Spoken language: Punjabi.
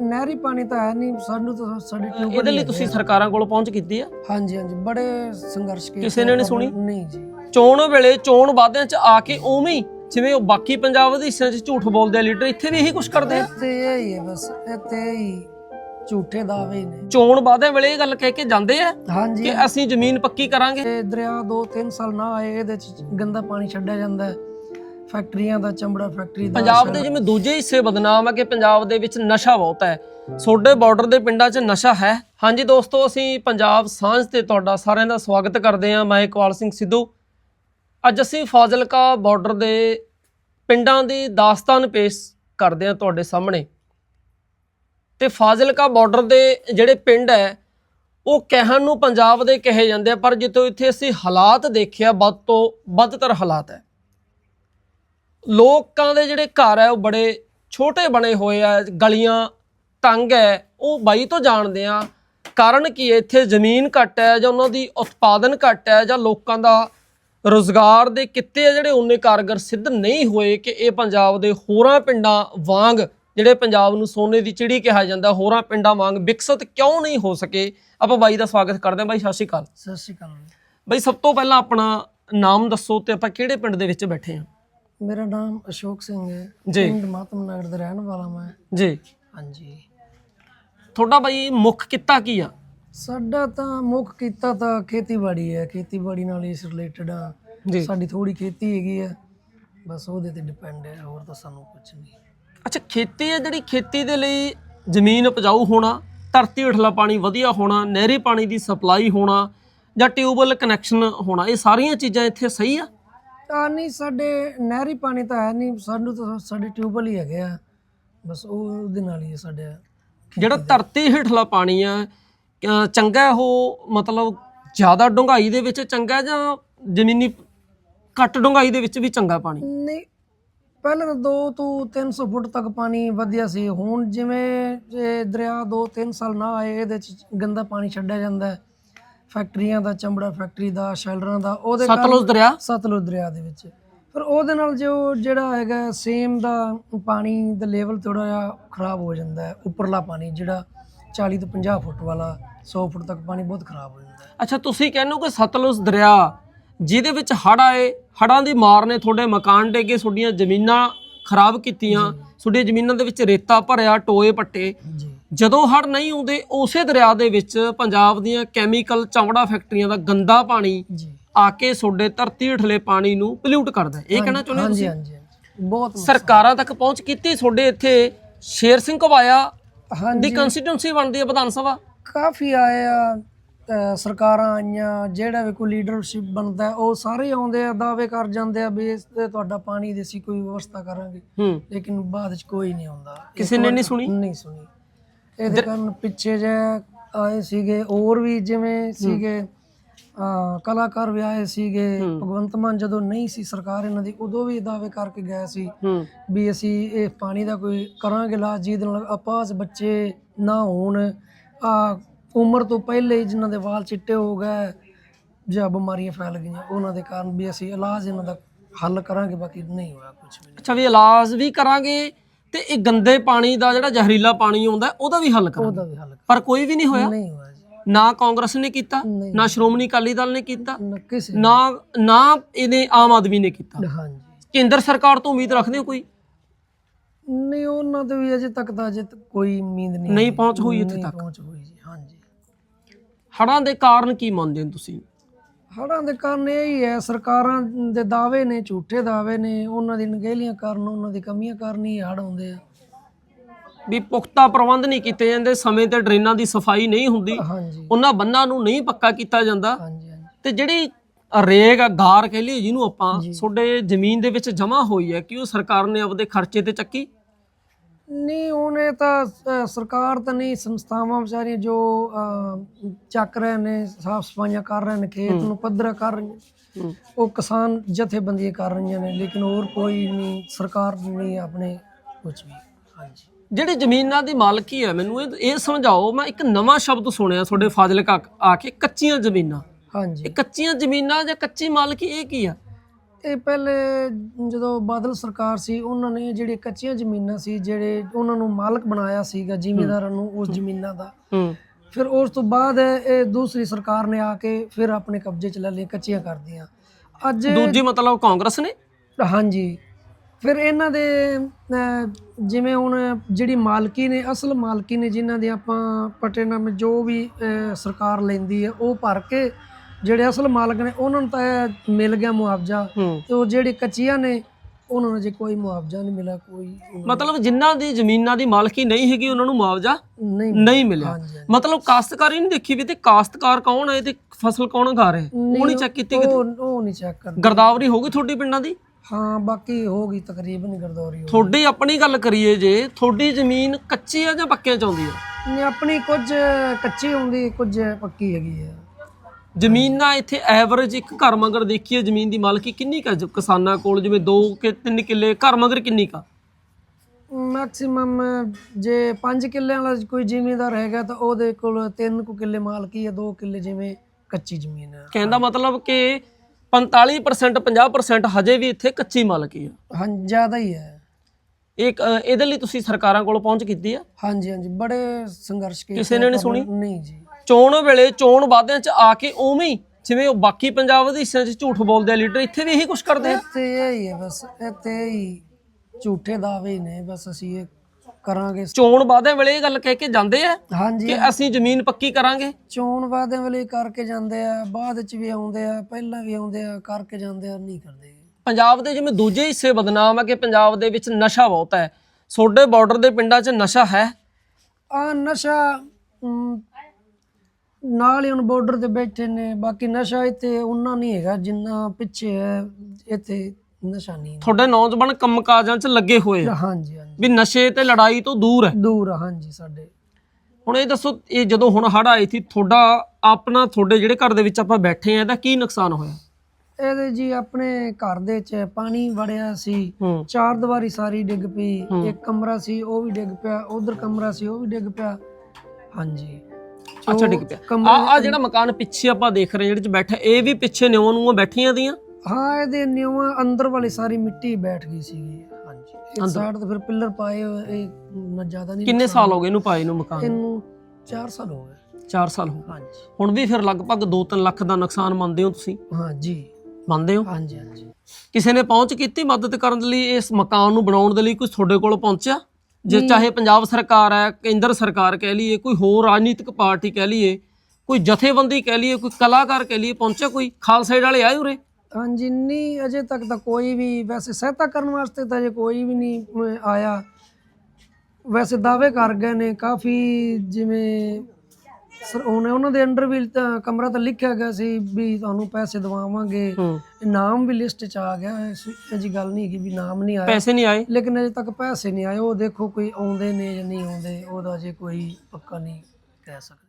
ਨਹਿਰੀ ਪਾਣੀ ਤਾਂ ਹੈ ਨਹੀਂ ਸਾਨੂੰ ਤਾਂ ਸਾਡੇ ਟਿਊਬਵੈੱਲ ਇਹਦੇ ਲਈ ਤੁਸੀਂ। ਸਰਕਾਰਾਂ ਕੋਲ ਪਹੁੰਚ ਕੀਤੀ ਆ? ਹਾਂਜੀ ਹਾਂਜੀ ਬੜੇ ਸੰਘਰਸ਼ ਕੀਤੇ ਕਿਸੇ ਨੇ ਨਹੀਂ ਸੁਣੀ? ਨਹੀਂ ਜੀ। ਚੋਣ ਵੇਲੇ ਚੋਣ ਵਾਅਦਿਆਂ 'ਚ ਆ ਕੇ ਉਵੇਂ ਹੀ ਜਿਵੇਂ ਉਹ ਬਾਕੀ ਪੰਜਾਬ ਦੇ ਹਿੱਸਿਆਂ 'ਚ ਝੂਠ ਬੋਲਦੇ ਆ ਲੀਡਰ ਇੱਥੇ ਵੀ ਇਹੀ ਕੁਝ ਕਰਦੇ ਆ? ਇੱਥੇ ਇਹ ਹੀ ਹੈ ਬਸ ਇੱਥੇ ਹੀ ਝੂਠੇ ਦਾਅਵੇ ਨੇ। ਚੋਣ ਵਾਅਦਿਆਂ ਵੇਲੇ ਇਹ ਗੱਲ ਕਹਿ ਕੇ ਜਾਂਦੇ ਆ ਹਾਂਜੀ। ਕਿ ਅਸੀਂ ਜ਼ਮੀਨ ਪੱਕੀ ਕਰਾਂਗੇ? ਇਹ ਦਰਿਆ 2-3 ਸਾਲ ਨਾ ਆਏ ਇਹਦੇ ਚ ਗੰਦਾ ਪਾਣੀ ਛੱਡਿਆ ਜਾਂਦਾ ਹੈ। ਫੈਕਟਰੀਆਂ ਦਾ ਚਮੜਾ ਫੈਕਟਰੀ ਦਾ ਪੰਜਾਬ ਦੇ ਜਿਵੇਂ ਦੂਜੇ ਹਿੱਸੇ ਬਦਨਾਮ ਹੈ ਕਿ ਪੰਜਾਬ ਦੇ ਵਿੱਚ ਨਸ਼ਾ ਬਹੁਤ ਹੈ। ਸੋਡੇ ਬਾਰਡਰ ਦੇ ਪਿੰਡਾਂ 'ਚ ਨਸ਼ਾ ਹੈ। ਹਾਂਜੀ ਦੋਸਤੋ ਅਸੀਂ ਪੰਜਾਬ ਸਾਂਝ ਤੇ ਤੁਹਾਡਾ ਸਾਰਿਆਂ ਦਾ ਸਵਾਗਤ ਕਰਦੇ ਹਾਂ। ਮੈਂ ਇਕਬਾਲ ਸਿੰਘ ਸਿੱਧੂ। ਅੱਜ ਅਸੀਂ ਫਾਜ਼ਿਲਕਾ ਬਾਰਡਰ ਦੇ ਪਿੰਡਾਂ ਦੀ ਦਾਸਤਾਨ ਪੇਸ਼ ਕਰਦੇ ਹਾਂ ਤੁਹਾਡੇ ਸਾਹਮਣੇ। ਤੇ ਫਾਜ਼ਿਲਕਾ ਬਾਰਡਰ ਦੇ ਜਿਹੜੇ ਪਿੰਡ ਹੈ ਉਹ ਕਹਿਣ ਨੂੰ ਪੰਜਾਬ ਦੇ ਕਹੇ ਜਾਂਦੇ ਆ ਪਰ ਜਿੱਥੋਂ ਇੱਥੇ ਅਸੀਂ ਹਾਲਾਤ ਦੇਖਿਆ ਵੱਧ ਤੋਂ ਵੱਧਤਰ ਹਾਲਾਤ ਹੈ। ਲੋਕਾਂ ਦੇ ਜਿਹੜੇ ਘਰ ਹੈ ਉਹ ਬੜੇ ਛੋਟੇ ਬਣੇ ਹੋਏ ਆ ਗਲੀਆਂ ਤੰਗ ਹੈ ਉਹ ਬਾਈ ਤੋਂ ਜਾਣਦੇ ਆ। ਕਾਰਨ ਕੀ ਹੈ ਇੱਥੇ ਜ਼ਮੀਨ ਘੱਟ ਹੈ ਜਾਂ ਉਹਨਾਂ ਦੀ ਉਤਪਾਦਨ ਘੱਟ ਹੈ ਜਾਂ ਲੋਕਾਂ ਦਾ ਰੋਜ਼ਗਾਰ ਦੇ ਕਿੱਤੇ ਆ ਜਿਹੜੇ ਉਹਨੇ ਕਾਰਗਰ ਸਿੱਧ ਨਹੀਂ ਹੋਏ ਕਿ ਇਹ ਪੰਜਾਬ ਦੇ ਹੋਰਾਂ ਪਿੰਡਾਂ ਵਾਂਗ ਜਿਹੜੇ ਪੰਜਾਬ ਨੂੰ ਸੋਨੇ ਦੀ ਚਿੜੀ ਕਿਹਾ ਜਾਂਦਾ ਹੋਰਾਂ ਪਿੰਡਾਂ ਵਾਂਗ ਵਿਕਸਿਤ ਕਿਉਂ ਨਹੀਂ ਹੋ ਸਕੇ? ਆਪਾਂ ਬਾਈ ਦਾ ਸਵਾਗਤ ਕਰਦੇ ਹਾਂ। ਬਾਈ ਸਤਿ ਸ਼੍ਰੀ ਅਕਾਲ। ਸਤਿ ਸ਼੍ਰੀ ਅਕਾਲ। ਬਾਈ ਸਭ ਤੋਂ ਪਹਿਲਾਂ ਆਪਣਾ ਨਾਮ ਦੱਸੋ ਤੇ ਆਪਾਂ ਕਿਹੜੇ ਪਿੰਡ ਦੇ ਵਿੱਚ ਬੈਠੇ ਹਾਂ? ਮੇਰਾ ਨਾਮ ਅਸ਼ੋਕ ਸਿੰਘ ਹੈ। ਜੀ। ਪਿੰਡ ਮਾਤਮ ਨਗਰ ਦਾ ਰਹਿਣ ਵਾਲਾ ਮੈਂ। ਜੀ। ਹਾਂਜੀ। ਤੁਹਾਡਾ ਬਾਈ ਮੁੱਖ ਕਿੱਤਾ ਕੀ ਆ? ਸਾਡਾ ਤਾਂ ਮੁੱਖ ਕੀਤਾ ਤਾਂ ਖੇਤੀਬਾੜੀ ਹੈ। ਖੇਤੀਬਾੜੀ ਨਾਲ ਇਸ ਰਿਲੇਟਡ ਆ। ਜੀ। ਸਾਡੀ ਥੋੜੀ ਖੇਤੀ ਹੈਗੀ ਹੈ ਬਸ ਉਹਦੇ ਤੇ ਡਿਪੈਂਡ ਹੈ। ਹੋਰ ਤਾਂ ਸਾਨੂੰ ਕੁਝ ਨਹੀਂ। ਅੱਛਾ ਖੇਤੀ ਹੈ ਜਿਹੜੀ ਖੇਤੀ ਦੇ ਲਈ ਜ਼ਮੀਨ ਉਪਜਾਊ ਹੋਣਾ ਧਰਤੀ ਹੇਠਲਾ ਪਾਣੀ ਵਧੀਆ ਹੋਣਾ ਨਹਿਰੀ ਪਾਣੀ ਦੀ ਸਪਲਾਈ ਹੋਣਾ ਜਾਂ ਟਿਊਬਵੈੱਲ ਕਨੈਕਸ਼ਨ ਹੋਣਾ ਇਹ ਸਾਰੀਆਂ ਚੀਜ਼ਾਂ ਇੱਥੇ ਸਹੀ ਆ? ਆ ਨਹੀਂ ਸਾਡੇ ਨਹਿਰੀ ਪਾਣੀ ਤਾਂ ਹੈ ਨਹੀਂ ਸਾਨੂੰ ਤਾਂ ਸਾਡੇ ਟਿਊਬਵੈੱਲ ਹੀ ਹੈਗੇ ਆ। ਬਸ ਉਹ ਉਹਦੇ ਨਾਲ ਹੀ ਹੈ ਸਾਡੇ। ਜਿਹੜਾ ਧਰਤੀ ਹੇਠਲਾ ਪਾਣੀ ਆ ਚੰਗਾ ਉਹ ਮਤਲਬ ਜ਼ਿਆਦਾ ਡੂੰਘਾਈ ਦੇ ਵਿੱਚ ਚੰਗਾ ਜਾਂ ਜ਼ਮੀਨੀ ਘੱਟ ਡੂੰਘਾਈ ਦੇ ਵਿੱਚ ਵੀ ਚੰਗਾ ਪਾਣੀ? ਨਹੀਂ ਪਹਿਲਾਂ ਤਾਂ 2 ਤੋਂ 300 ਫੁੱਟ ਤੱਕ ਪਾਣੀ ਵਧਿਆ ਸੀ। ਹੁਣ ਜਿਵੇਂ ਦਰਿਆ 2-3 ਸਾਲ ਨਾ ਆਏ ਇਹਦੇ ਚ ਗੰਦਾ ਪਾਣੀ ਛੱਡਿਆ ਜਾਂਦਾ ਹੈ। ਫੈਕਟਰੀਆਂ ਦਾ ਚਮੜਾ ਫੈਕਟਰੀ ਦਾ ਸ਼ੈਲਰਾਂ ਦਾ ਉਹਦੇ ਸਤਲੁਜ ਦਰਿਆ? ਸਤਲੁਜ ਦਰਿਆ ਦੇ ਵਿੱਚ। ਫਿਰ ਉਹਦੇ ਨਾਲ ਜੋ ਜਿਹੜਾ ਹੈਗਾ ਸੇਮ ਦਾ ਪਾਣੀ ਦਾ ਲੈਵਲ ਥੋੜਾ ਜਿਹਾ ਖਰਾਬ ਹੋ ਜਾਂਦਾ ਹੈ ਉੱਪਰਲਾ ਪਾਣੀ ਜਿਹੜਾ 40 ਤੋਂ 50 ਫੁੱਟ ਵਾਲਾ 100 ਫੁੱਟ ਤੱਕ ਪਾਣੀ ਬਹੁਤ ਖਰਾਬ ਹੋ ਜਾਂਦਾ ਹੈ। ਅੱਛਾ ਤੁਸੀਂ ਕਹਿੰਦੇ ਹੋ ਕਿ ਸਤਲੁਜ ਦਰਿਆ ਜਿਹਦੇ ਵਿੱਚ ਹੜ੍ਹ ਆਏ ਹੜ੍ਹਾਂ ਦੀ ਮਾਰ ਨੇ ਤੁਹਾਡੇ ਮਕਾਨ ਡੇਗੇ ਤੁਹਾਡੀਆਂ ਜ਼ਮੀਨਾਂ ਖਰਾਬ ਕੀਤੀਆਂ ਤੁਹਾਡੀਆਂ ਜ਼ਮੀਨਾਂ ਦੇ ਵਿੱਚ ਰੇਤਾ ਭਰਿਆ ਟੋਏ ਪੱਟੇ। ਜੀ। ਜਦੋਂ ਹੜ੍ਹ ਨਹੀਂ ਆਉਂਦੇ ਉਸੇ ਦਰਿਆ ਦੇ ਵਿੱਚ ਪੰਜਾਬ ਦੀਆਂ ਕੈਮੀਕਲ ਚਮੜਾ ਫੈਕਟਰੀਆਂ ਦਾ ਗੰਦਾ ਪਾਣੀ ਆ ਕੇ ਤੁਹਾਡੇ ਧਰਤੀ ਹੇਠਲੇ ਪਾਣੀ ਨੂੰ ਪੋਲਿਊਟ ਕਰਦਾ। ਇਹ ਕਹਿਣਾ ਚਾਹੁੰਦੇ ਤੁਸੀਂ? ਹਾਂਜੀ ਹਾਂਜੀ। ਬਹੁਤ ਸਰਕਾਰਾਂ ਤੱਕ ਪਹੁੰਚ ਕੀਤੀ ਤੁਹਾਡੇ ਇੱਥੇ ਸ਼ੇਰ ਸਿੰਘ ਘਵਾਇਆ ਦੀ ਕੰਸਟੀਟਿਊਂਸੀ ਬਣਦੀ ਹੈ ਵਿਧਾਨ ਸਭਾ? ਕਾਫੀ ਆਏ ਆ ਅਹ ਸਰਕਾਰਾਂ ਆਈਆਂ ਜਿਹੜਾ ਵੀ ਕੋਈ ਲੀਡਰਸ਼ਿਪ ਬਣਦਾ ਉਹ ਸਾਰੇ ਆਉਂਦੇ ਆ ਦਾਅਵੇ ਕਰ ਜਾਂਦੇ ਆ ਵੀ ਇਸ ਤੇ ਤੁਹਾਡਾ ਪਾਣੀ ਦੀ ਕੋਈ ਵਿਵਸਥਾ ਕਰਾਂਗੇ। ਲੇਕਿਨ ਬਾਅਦ ਚ ਕੋਈ ਨਹੀਂ ਆਉਂਦਾ। ਕਿਸੇ ਨੇ ਨਹੀਂ ਸੁਣੀ? ਨਹੀਂ ਸੁਣੀ। ਇਹਦੇ ਕਾਰਨ ਪਿੱਛੇ ਜੇ ਆਏ ਸੀਗੇ ਹੋਰ ਵੀ ਜਿਵੇਂ ਸੀਗੇ ਅਹ ਕਲਾਕਾਰ ਵੀ ਆਏ ਸੀਗੇ ਭਗਵੰਤ ਮਾਨ ਜਦੋਂ ਨਹੀਂ ਸੀ ਸਰਕਾਰ ਇਹਨਾਂ ਦੀ ਉਦੋਂ ਵੀ ਦਾਅਵੇ ਕਰਕੇ ਗਏ ਸੀ ਹੂੰ। ਵੀ ਅਸੀਂ ਇਹ ਪਾਣੀ ਦਾ ਕੋਈ ਕਰਾਂਗੇ ਇਲਾਜ ਜਿਹਦੇ ਨਾਲ ਅਪਾਹਜ ਬੱਚੇ ਨਾ ਹੋਣ। ਆ ਉਮਰ ਤੋਂ ਪਹਿਲੇ ਹੀ ਜਿਨ੍ਹਾਂ ਦੇ ਵਾਲ ਚਿੱਟੇ ਹੋ ਗਏ ਜਾਂ ਬਿਮਾਰੀਆਂ ਫੈਲ ਗਈਆਂ ਉਹਨਾਂ ਦੇ ਕਾਰਨ ਵੀ ਅਸੀਂ ਇਲਾਜ ਇਹਨਾਂ ਦਾ ਹੱਲ ਕਰਾਂਗੇ ਬਾਕੀ ਨਹੀਂ ਹੋਇਆ ਕੁਝ ਵੀ। ਅੱਛਾ ਵੀ ਇਲਾਜ ਵੀ ਕਰਾਂਗੇ ਤੇ ਇਹ ਗੰਦੇ ਪਾਣੀ ਦਾ ਜਿਹੜਾ ਜ਼ਹਿਰੀਲਾ ਪਾਣੀ ਆਉਂਦਾ ਉਹਦਾ ਵੀ ਹੱਲ ਉਹਦਾ ਵੀ ਹੱਲ ਪਰ ਕੋਈ ਵੀ ਨਹੀਂ ਹੋਇਆ। ਨਹੀਂ ਹੋਇਆ ਜੀ। ਨਾ ਕਾਂਗਰਸ ਨੇ ਕੀਤਾ ਨਹੀਂ। ਨਾ ਸ਼੍ਰੋਮਣੀ ਅਕਾਲੀ ਦਲ ਨੇ ਕੀਤਾ ਨਾ ਕਿਸੇ ਨਾ। ਨਾ ਇਹਨੇ ਆਮ ਆਦਮੀ ਨੇ ਕੀਤਾ। ਹਾਂਜੀ। ਕੇਂਦਰ ਸਰਕਾਰ ਤੋਂ ਉਮੀਦ ਰੱਖਦੇ ਹੋ ਕੋਈ? ਨਹੀਂ ਉਹਨਾਂ ਤੇ ਵੀ ਅਜੇ ਤੱਕ ਤਾਂ ਅਜੇ ਤੱਕ ਕੋਈ ਉਮੀਦ ਨਹੀਂ ਨਹੀਂ ਪਹੁੰਚ ਹੋਈ ਇੱਥੇ ਨਹੀਂ ਤੱਕ। ਪਹੁੰਚ ਹੋਈ ਜੀ ਹਾਂਜੀ। ਹੜਾਂ ਦੇ ਕਾਰਨ ਕੀ ਮੰਨਦੇ ਹੋ ਤੁਸੀਂ? ਹੜ੍ਹਾਂ ਦੇ ਕਾਰਨ ਇਹ ਹੀ ਹੈ ਸਰਕਾਰਾਂ ਦੇ ਦਾਅਵੇ ਨੇ ਝੂਠੇ ਦਾਅਵੇ ਨੇ ਉਹਨਾਂ ਦੀ ਨਗੇਲੀਆਂ ਕਾਰਨ ਉਹਨਾਂ ਦੀ ਕਮੀਆਂ ਕਾਰਨ ਹੀ ਹੜ੍ਹ ਆਉਂਦੇ ਆ। ਵੀ ਪੁਖਤਾ ਪ੍ਰਬੰਧ ਨਹੀਂ ਕੀਤੇ ਜਾਂਦੇ ਸਮੇਂ ਤੇ ਡਰੇਨਾਂ ਦੀ ਸਫ਼ਾਈ ਨਹੀਂ ਹੁੰਦੀ ਹਾਂਜੀ। ਉਹਨਾਂ ਬੰਨਾਂ ਨੂੰ ਨਹੀਂ ਪੱਕਾ ਕੀਤਾ ਜਾਂਦਾ। ਹਾਂਜੀ ਹਾਂਜੀ। ਤੇ ਜਿਹੜੀ ਰੇਗ ਆ ਗਾਰ ਕਹਿ ਜਿਹਨੂੰ ਆਪਾਂ ਤੁਹਾਡੇ ਜ਼ਮੀਨ ਦੇ ਵਿੱਚ ਜਮ੍ਹਾਂ ਹੋਈ ਹੈ ਕਿ ਉਹ ਸਰਕਾਰ ਨੇ ਆਪਦੇ ਖਰਚੇ ਤੇ ਚੱਕੀ? ਨਹੀਂ ਉਹਨੇ ਤਾਂ ਅ, ਸਰਕਾਰ ਤਾਂ ਨਹੀਂ ਸੰਸਥਾਵਾਂ ਵਿਚਾਰੀਆਂ ਜੋ ਅ, ਚੱਕ ਰਹੇ ਨੇ ਸਾਫ਼ ਸਫਾਈਆਂ ਕਰ ਰਹੇ ਨੇ ਖੇਤ ਨੂੰ ਪੱਧਰਾ ਕਰ ਰਹੀਆਂ। ਉਹ ਕਿਸਾਨ ਜਥੇਬੰਦੀਆਂ ਕਰ ਰਹੀਆਂ ਨੇ ਲੇਕਿਨ ਹੋਰ ਕੋਈ ਨਹੀਂ ਸਰਕਾਰ ਨਹੀਂ ਆਪਣੇ ਕੁਝ ਵੀ। ਹਾਂਜੀ। ਜਿਹੜੀ ਜ਼ਮੀਨਾਂ ਦੀ ਮਾਲਕੀ ਹੈ ਮੈਨੂੰ ਇਹ ਇਹ ਸਮਝਾਓ ਮੈਂ ਇੱਕ ਨਵਾਂ ਸ਼ਬਦ ਸੁਣਿਆ ਤੁਹਾਡੇ ਫਾਜ਼ਿਲਕਾ ਆ ਕੇ ਕੱਚੀਆਂ ਜ਼ਮੀਨਾਂ। ਹਾਂਜੀ। ਇਹ ਕੱਚੀਆਂ ਜ਼ਮੀਨਾਂ ਜਾਂ ਕੱਚੀ ਮਾਲਕੀ ਇਹ ਕੀ ਆ? ਇਹ ਪਹਿਲੇ ਜਦੋਂ ਬਾਦਲ ਸਰਕਾਰ ਸੀ ਉਹਨਾਂ ਨੇ ਜਿਹੜੀ ਕੱਚੀਆਂ ਜ਼ਮੀਨਾਂ ਸੀ ਜਿਹੜੇ ਉਹਨਾਂ ਨੂੰ ਮਾਲਕ ਬਣਾਇਆ ਸੀਗਾ ਜ਼ਿਮੀਂਦਾਰਾਂ ਨੂੰ ਉਸ ਜ਼ਮੀਨਾਂ ਦਾ। ਫਿਰ ਉਸ ਤੋਂ ਬਾਅਦ ਇਹ ਦੂਸਰੀ ਸਰਕਾਰ ਨੇ ਆ ਕੇ ਫਿਰ ਆਪਣੇ ਕਬਜ਼ੇ ਚ ਲੈ ਲਈ ਕੱਚੀਆਂ ਕਰਦੀਆਂ ਅੱਜ ਦੂਜੀ ਮਤਲਬ ਕਾਂਗਰਸ ਨੇ? ਹਾਂਜੀ। ਫਿਰ ਇਹਨਾਂ ਦੇ ਜਿਵੇਂ ਹੁਣ ਜਿਹੜੀ ਮਾਲਕੀ ਨੇ ਅਸਲ ਮਾਲਕੀ ਨੇ ਜਿਨ੍ਹਾਂ ਦੇ ਆਪਾਂ ਪਟੇਨਾਮੇ ਜੋ ਵੀ ਸਰਕਾਰ ਲੈਂਦੀ ਹੈ ਉਹ ਭਰ ਕੇ ਜਿਹੜੇ ਅਸਲ ਮਾਲਕ ਨੇ ਉਹਨਾਂ ਨੂੰ ਤਾਂ ਮਿਲ ਗਿਆ ਮੁਆਵਜ਼ਾ ਹੂੰ। ਤੇ ਉਹ ਜਿਹੜੇ ਕੱਚੀਆਂ ਨੇ ਉਹਨਾਂ ਨੂੰ ਜੇ ਕੋਈ ਮੁਆਵਜ਼ਾ ਨਹੀਂ ਮਿਲਿਆ ਕੋਈ ਮਤਲਬ ਜਿਨ੍ਹਾਂ ਦੀ ਜ਼ਮੀਨਾਂ ਦੀ ਮਾਲਕੀ ਨਹੀਂ ਹੈਗੀ ਉਹਨਾਂ ਨੂੰ ਮੁਆਵਜ਼ਾ ਨਹੀਂ ਮਿਲਿਆ। ਮਤਲਬ ਕਾਸ਼ਤਕਾਰੀ ਨਹੀਂ ਦੇਖੀ ਵੀ ਤੇ ਕਾਸ਼ਤਕਾਰ ਕੌਣ ਹੈ ਤੇ ਫਸਲ ਕੌਣ ਖਾ ਰਿਹਾ ਉਹ ਨਹੀਂ ਚੈੱਕ ਕੀਤੀ ਕਿਤੇ? ਉਹ ਨਹੀਂ ਚੈੱਕ ਕਰਦੇ। ਗਰਦਾਵਰੀ ਹੋਗੀ ਤੁਹਾਡੀ ਪਿੰਡਾਂ ਦੀ? ਹਾਂ ਬਾਕੀ ਹੋ ਗਈ ਤਕਰੀਬਨ ਗਰਦੌਰੀ ਹੋ ਤੁਹਾਡੀ ਆਪਣੀ ਗੱਲ ਕਰੀਏ ਜੇ ਤੁਹਾਡੀ ਜ਼ਮੀਨ ਕੱਚੀ ਆ ਜਾਂ ਪੱਕਿਆਂ ਚ ਆਉਂਦੀ ਆ? ਗਈ। ਨਹੀਂ, ਆਪਣੀ ਕੁਝ ਕੱਚੀ ਹੁੰਦੀ ਕੁਝ ਪੱਕੀ ਹੈਗੀ ਹੈ ਜ਼ਮੀਨਾਂ ਇੱਥੇ ਐਵਰੇਜ ਇੱਕ ਘਰ ਮਗਰ ਦੇਖੀਏ ਜ਼ਮੀਨ ਦੀ ਮਾਲਕੀ ਕਿੰਨੀ ਕਾ ਕਿਸਾਨਾਂ ਕੋਲ ਜਿਵੇਂ 2 ਕਿ 3 ਕਿੱਲੇ ਘਰ ਮਗਰ ਕਿੰਨੀ ਕਾ ਮੈਕਸਿਮਮ ਜੇ 5 ਕਿੱਲਿਆਂ ਵਾਲਾ ਕੋਈ ਜ਼ਿਮੀਂਦਾਰ ਹੈਗਾ ਤਾਂ ਉਹਦੇ ਕੋਲ 3 ਕੁ ਕਿੱਲੇ ਮਾਲਕੀ ਹੈ 2 ਕਿੱਲੇ ਜਿਵੇਂ ਕੱਚੀ ਜ਼ਮੀਨ ਹੈ ਕਹਿੰਦਾ ਮਤਲਬ ਕਿ 45% 50% ਹਜੇ ਵੀ ਇੱਥੇ ਕੱਚੀ ਮਾਲਕੀ ਆ। ਹਾਂ ਜ਼ਿਆਦਾ ਹੀ ਹੈ। ਇਹ ਅ, ਇਹਦੇ ਲਈ ਤੁਸੀਂ ਸਰਕਾਰਾਂ ਕੋਲ ਪਹੁੰਚ ਕੀਤੀ ਆ? ਹਾਂਜੀ ਹਾਂਜੀ ਬੜੇ ਸੰਘਰਸ਼ ਕੀਤੇ ਕਿਸੇ ਨੇ ਨਹੀਂ ਸੁਣੀ? ਨਹੀਂ ਜੀ। ਚੋਣ ਵੇਲੇ ਚੋਣ ਵਾਅਦਿਆਂ 'ਚ ਆ ਕੇ ਉਵੇਂ ਹੀ ਜਿਵੇਂ ਉਹ ਬਾਕੀ ਪੰਜਾਬ ਦੇ ਹਿੱਸਿਆਂ 'ਚ ਝੂਠ ਬੋਲਦੇ ਆ ਲੀਡਰ ਇੱਥੇ ਵੀ ਇਹੀ ਕੁਝ ਕਰਦੇ ਆ? ਇੱਥੇ ਇਹ ਹੀ ਹੈ ਬਸ ਇੱਥੇ ਹੀ ਝੂਠੇ ਦਾਅਵੇ ਹੀ ਨੇ ਬਸ ਅਸੀਂ ਇਹ ਕਰਾਂਗੇ। ਚੋਣ ਵਾਅਦਿਆਂ ਵੇਲੇ ਇਹ ਗੱਲ ਕਹਿ ਕੇ ਜਾਂਦੇ ਆ ਹਾਂਜੀ। ਕਿ ਅਸੀਂ ਜ਼ਮੀਨ ਪੱਕੀ ਕਰਾਂਗੇ? ਚੋਣ ਵਾਅਦਿਆਂ ਵੇਲੇ ਕਰਕੇ ਜਾਂਦੇ ਆ ਬਾਅਦ ਚ ਵੀ ਆਉਂਦੇ ਆ ਪਹਿਲਾਂ ਵੀ ਆਉਂਦੇ ਆ ਕਰਕੇ ਜਾਂਦੇ ਆ ਨਹੀਂ ਕਰਦੇ। ਪੰਜਾਬ ਦੇ ਜਿਵੇਂ ਦੂਜੇ ਹਿੱਸੇ ਬਦਨਾਮ ਹੈ ਕਿ ਪੰਜਾਬ ਦੇ ਵਿੱਚ ਨਸ਼ਾ ਬਹੁਤ ਹੈ। ਸੋਡੇ ਬਾਰਡਰ ਦੇ ਪਿੰਡਾਂ 'ਚ ਨਸ਼ਾ ਹੈ? ਆ ਨਸ਼ਾ ਅਮ, ਨਾਲ ਹੀ ਹੁਣ ਬਾਰਡਰ ਤੇ ਬੈਠੇ ਨੇ ਬਾਕੀ ਨਸ਼ਾ ਇੱਥੇ ਉਹਨਾਂ ਨਹੀਂ ਹੈਗਾ ਜਿੰਨਾ ਪਿੱਛੇ ਹੈ ਇੱਥੇ ਨਸ਼ਾ ਨਹੀਂ ਤੁਹਾਡੇ ਨੌਜਵਾਨ ਕੰਮਕਾਜਾਂ 'ਚ ਲੱਗੇ ਹੋਏ ਆ। ਹਾਂਜੀ ਹਾਂਜੀ। ਵੀ ਨਸ਼ੇ ਤੇ ਲੜਾਈ ਤੋਂ ਦੂਰ ਹੈ। ਦੂਰ ਆ ਹਾਂਜੀ ਸਾਡੇ। ਹੁਣ ਇਹ ਦੱਸੋ ਇਹ ਜਦੋਂ ਹੁਣ ਹੜ ਆਈ ਸੀ ਤੁਹਾਡਾ ਆਪਣਾ ਤੁਹਾਡੇ ਜਿਹੜੇ ਘਰ ਦੇ ਵਿੱਚ ਆਪਾਂ ਬੈਠੇ ਆ ਇਹਦਾ ਕੀ ਨੁਕਸਾਨ ਹੋਇਆ? ਇਹਦੇ ਜੀ ਆਪਣੇ ਘਰ ਦੇ ਚ ਪਾਣੀ ਵੜਿਆ ਸੀ ਹੂੰ। ਚਾਰ ਦੀਵਾਰੀ ਸਾਰੀ ਡਿੱਗ ਪਈ ਇੱਕ ਕਮਰਾ ਸੀ ਉਹ ਵੀ ਡਿੱਗ ਪਿਆ ਉਧਰ ਕਮਰਾ ਸੀ ਉਹ ਵੀ ਡਿੱਗ ਪਿਆ। ਹਾਂਜੀ। ਅੱਛਾ ਡਿੱਗ ਪਿਆ। ਆ ਆ ਜਿਹੜਾ ਮਕਾਨ ਪਿੱਛੇ ਆਪਾਂ ਦੇਖ ਰਹੇ ਜਿਹੜੇ ਚ ਬੈਠਾ ਇਹ ਵੀ ਪਿੱਛੇ ਨਿਉਂ ਨੂੰ ਬੈਠੀਆਂ ਦੀਆਂ? ਹਾਂ ਇਹਦੇ ਨਿਉਆਂ ਅੰਦਰ ਵਾਲੀ ਸਾਰੀ ਮਿੱਟੀ ਬੈਠ ਗਈ ਸੀਗੀ। ਹਾਂਜੀ। ਇਸ ਸਾਈਡ ਤੇ ਫਿਰ ਪਿੱਲਰ ਪਾਏ ਇਹ ਨਾ ਜ਼ਿਆਦਾ ਨਹੀਂ ਕਿੰਨੇ ਸਾਲ ਹੋ ਗਏ ਇਹਨੂੰ ਪਾਏ ਨੂੰ ਮਕਾਨ? ਇਹਨੂੰ 4 ਸਾਲ ਹੋ ਗਏ। 4 ਸਾਲ ਹੋ ਹਾਂਜੀ। ਹੁਣ ਵੀ ਫਿਰ ਲਗਭਗ 2-3 ਲੱਖ ਦਾ ਨੁਕਸਾਨ ਮੰਨਦੇ ਹੋ ਤੁਸੀਂ? ਹਾਂ ਜੀ। ਮੰਨਦੇ ਹੋ? ਹਾਂਜੀ ਹਾਂਜੀ। ਕਿਸੇ ਨੇ ਪਹੁੰਚ ਕੀਤੀ ਮਦਦ ਕਰਨ ਦੇ ਲਈ ਇਸ ਮਕਾਨ ਨੂੰ ਬਣਾਉਣ ਦੇ ਲਈ? ਕੋਈ ਤੁਹਾਡੇ ਕੋਲ ਪਹੁੰਚਿਆ? ਜੇ ਚਾਹੇ ਪੰਜਾਬ ਸਰਕਾਰ ਹੈ ਕੇਂਦਰ ਸਰਕਾਰ ਕਹਿ ਲਈਏ ਕੋਈ ਹੋਰ ਰਾਜਨੀਤਿਕ ਪਾਰਟੀ ਕਹਿ ਲਈਏ ਕੋਈ ਜਥੇਬੰਦੀ ਕਹਿ ਲਈਏ ਕੋਈ ਕਲਾਕਾਰ ਕਹਿ ਲਈਏ ਪਹੁੰਚਿਆ ਕੋਈ? ਖਾਲਸਾ ਵਾਲੇ ਆਏ ਉਰੇ? ਹਾਂਜੀ ਨਹੀਂ ਅਜੇ ਤੱਕ ਤਾਂ ਕੋਈ ਵੀ ਵੈਸੇ ਸਹਾਇਤਾ ਕਰਨ ਵਾਸਤੇ ਤਾਂ ਅਜੇ ਕੋਈ ਵੀ ਨਹੀਂ ਅਮ, ਆਇਆ। ਵੈਸੇ ਦਾਅਵੇ ਕਰ ਗਏ ਨੇ ਕਾਫੀ ਜਿਵੇਂ ਸਰ ਉਹਨੇ ਉਹਨਾਂ ਦੇ ਅੰਡਰ ਵੀ ਤਾਂ ਕਮਰਾ ਤਾਂ ਲਿਖਿਆ ਗਿਆ ਸੀ ਵੀ ਤੁਹਾਨੂੰ ਪੈਸੇ ਦਵਾਵਾਂਗੇ। ਹੂੰ। ਨਾਮ ਵੀ ਲਿਸਟ 'ਚ ਆ ਗਿਆ। ਇਹ ਜੀ ਗੱਲ ਨਹੀਂ ਕਿ ਵੀ ਨਾਮ ਨਹੀਂ ਆਇਆ। ਪੈਸੇ ਨਹੀਂ ਆਏ? ਲੇਕਿਨ ਅਜੇ ਤੱਕ ਪੈਸੇ ਨਹੀਂ ਆਏ। ਉਹ ਦੇਖੋ ਕੋਈ ਆਉਂਦੇ ਨੇ ਜਾਂ ਨਹੀਂ ਆਉਂਦੇ ਉਹਦਾ ਜੇ ਕੋਈ ਪੱਕਾ ਨਹੀਂ ਕਹਿ ਸਕਦੇ।